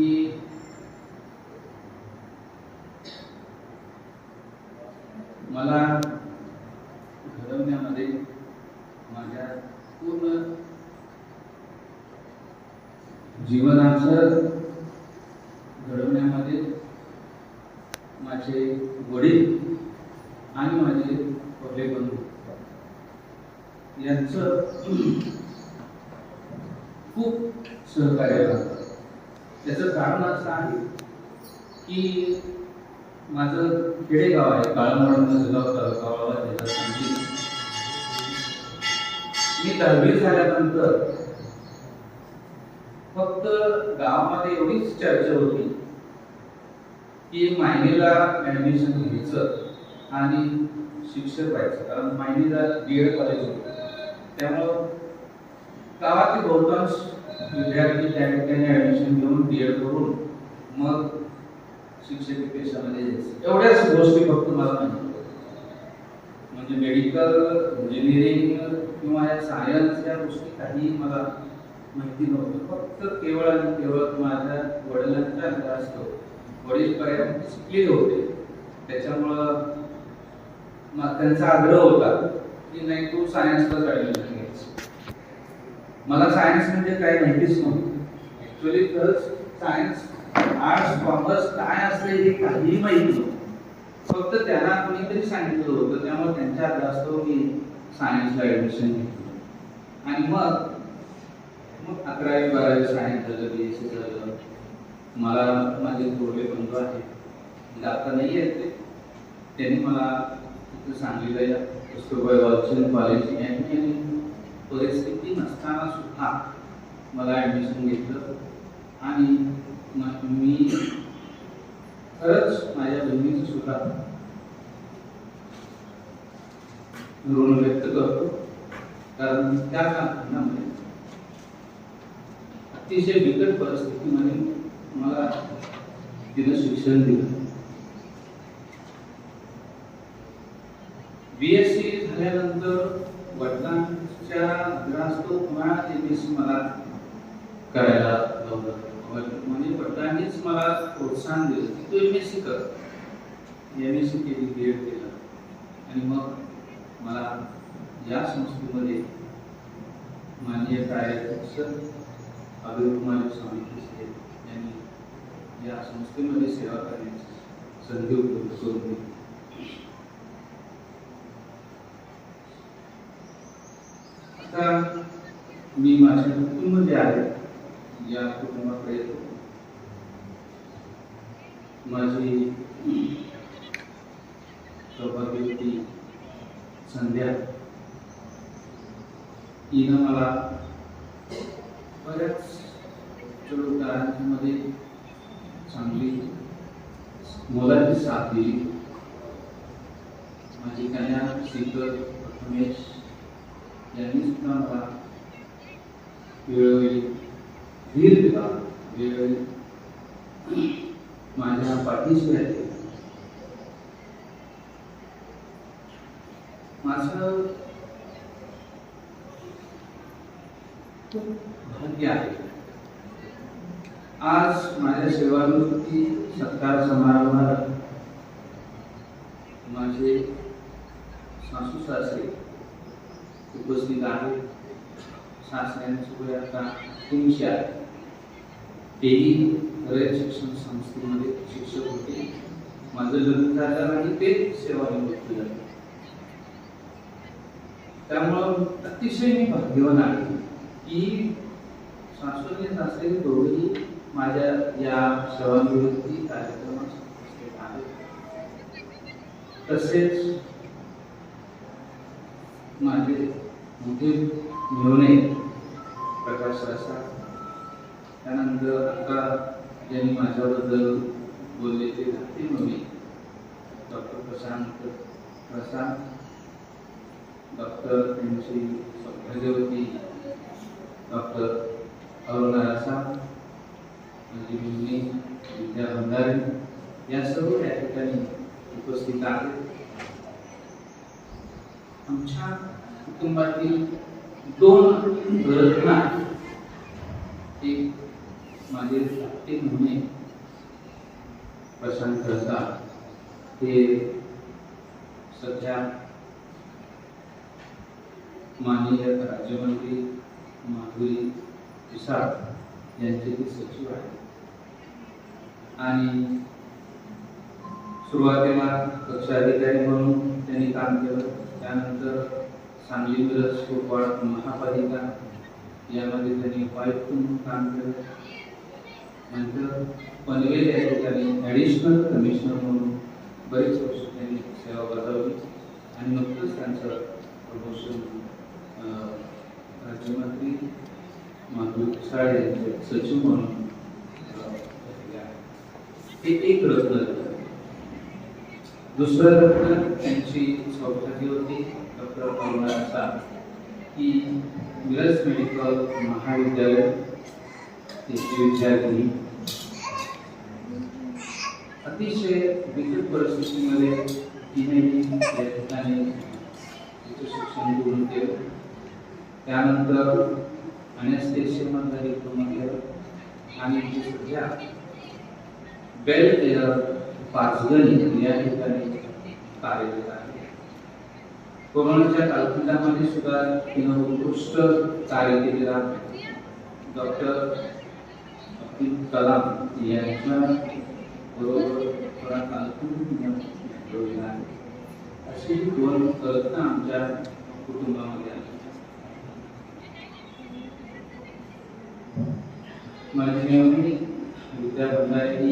की मला घडवण्यामध्ये माझ्या पूर्ण जीवनाचं घडवण्यामध्ये माझे वडील आणि माझे पहिले बंधू यांचं खूप सहकार्य लागतं त्याचं कारण असं आहे की माझं खेडेगाव आहे काळमोड मजगाव तालुका जिल्हा सांगली मी दहावी झाल्यानंतर फक्त गावामध्ये एवढीच चर्चा होती की मायनेला ऍडमिशन घ्यायचं आणि शिक्षक व्हायचं. कारण मायनेला बी एड कॉलेज होतं. त्यामुळं गावातील बहुतांश विद्यार्थी त्या ठिकाणी ऍडमिशन घेऊन बी एड करून मग शिक्षकी पेशामध्ये जायचं. एवढ्याच गोष्टी फक्त मला माहिती म्हणजे मेडिकल इंजिनिअरिंग किंवा या सायन्स या गोष्टी काही मला माहिती नव्हतं फक्त केवळ आणि केवळ माझ्या वडिलांच्या अंतरास्तव वडील पर्यंत शिकले होते. त्याच्यामुळं त्यांचा आग्रह होता की नाही तू सायन्सलाच ऍडमिशन घ्यायचं मला सायन्स म्हणजे काय माहितीच नव्हतं. ऍक्च्युली खरंच सायन्स आर्ट्स कॉमर्स काय असते हे काहीही माहिती नव्हतं. फक्त त्यांना कोणीतरी सांगितलं होतं. त्यामुळे त्यांच्या जास्त मी सायन्सला ऍडमिशन घेतलं. आणि मग मग अकरावी बारावी सायन्स झालं बी एस सी झालं. मला माझे थोडे बंधू आहेत आता नाही आहेत ते. त्यांनी मला तिथं सांगितलं या कस्तुरबाई वालचंद कॉलेज या परिस्थिती नसताना सुद्धा मला ॲडमिशन घेतलं. आणि मी खरंच माझ्या बहिणीचं सुद्धा ऋण व्यक्त करतो. कारण त्या काळामध्ये अतिशय बिकट परिस्थितीमध्ये मला तिनं शिक्षण दिलं. बी एस सी झाल्यानंतर वडिलांच्या ग्रास्तव पुन्हा एम एस मला करायला लावलं. म्हणजे वडिलांनीच मला प्रोत्साहन दिलं. की तू एम एस सी कर. एम एस सी केली बी एड केलं. आणि मग मला या संस्थेमध्ये माननीय कार्याध्यक्ष अभिर कुमार स्वामी यांनी या संस्थेमध्ये सेवा करण्याची संधी उपलब्ध करून दिली आता मी माझ्या कुटुंब आहे. या कुटुंबाकडे येतो. माझी सौभाग्यवती संध्या. हिनं मला बऱ्याच चढउतारांमध्ये चांगली मोलाची साथ दिली. माझी कन्या शीतल रमेश यांनी सुद्धा मला वेळोवेळी धीर माझ्या पाठीशी राहिले माझं भाग्य आहे आज माझ्या सेवानिवृत्ती सत्कार समारंभात माझे सासू सासरे उपस्थित आहेत सासऱ्यांची सुरू आता तीनशे तेही रयत शिक्षण संस्थेमध्ये शिक्षक होते. माझं लग्न झालं आणि ते सेवानिवृत्त झाले त्यामुळं अतिशय मी भाग्यवान आहे की सासूने असलेले दोघेही माझ्या या सेवानिवृत्ती कार्यक्रमात उपस्थित आहेत. तसेच माझे मोठे मिळवणे प्रकाश रसा त्यानंतर आता ज्यांनी माझ्याबद्दल बोलले ते धाकटे mummy doctor Prashant Prashant doctor त्यांची सौभाग्यवती डॉक्टर अरुणा रसा माझी मुलगी विद्या भंडारे या सर्व या ठिकाणी उपस्थित आहेत. आमच्या कुटुंबातील दोन रत्न आहेत. एक माझे ते म्हणे प्रशांत खळसा हे सध्या माननीय राज्यमंत्री माधुरी पिसाळ यांचे ते सचिव आहेत. आणि सुरुवातीला कक्ष अधिकारी म्हणून त्यांनी काम केलं. त्यानंतर सांगली मिरज कोकवाड महापालिका यामध्ये त्यांनी उपायुक्त म्हणून काम केलं. नंतर पनवेल या ठिकाणी ॲडिशनल कमिशनर म्हणून बरेच वर्ष त्यांनी सेवा बजावली आणि नुकतंच त्यांचं प्रमोशन राज्यमंत्री माधुरी साळे यांचे सचिव म्हणून हे एक रत्न दुसरं रत्न त्यांची सौभाग्य होती डॉक्टर करुणा की मिरज मेडिकल महाविद्यालय त्याची विद्यार्थी अतिशय बिकट परिस्थितीमध्ये तिने या ठिकाणी तिचं शिक्षण पूर्ण केलं. त्यानंतर अनेस्थेशियामधला डिप्लोमा केलं. आणि ती सध्या बेल एअर पाचगणी या ठिकाणी कार्यरत आहे. कोरोनाच्या कालखंडामध्ये सुद्धा तिनं उत्कृष्ट कार्य केलेलं आहे. डॉक्टर अब्दुल कलाम यांच्या बरोबर थोडा कालखंड तिनं जोडलेला आहे अशी दोन रत्न आमच्या कुटुंबामध्ये आहेत माझी मेवणी विद्या भंडारे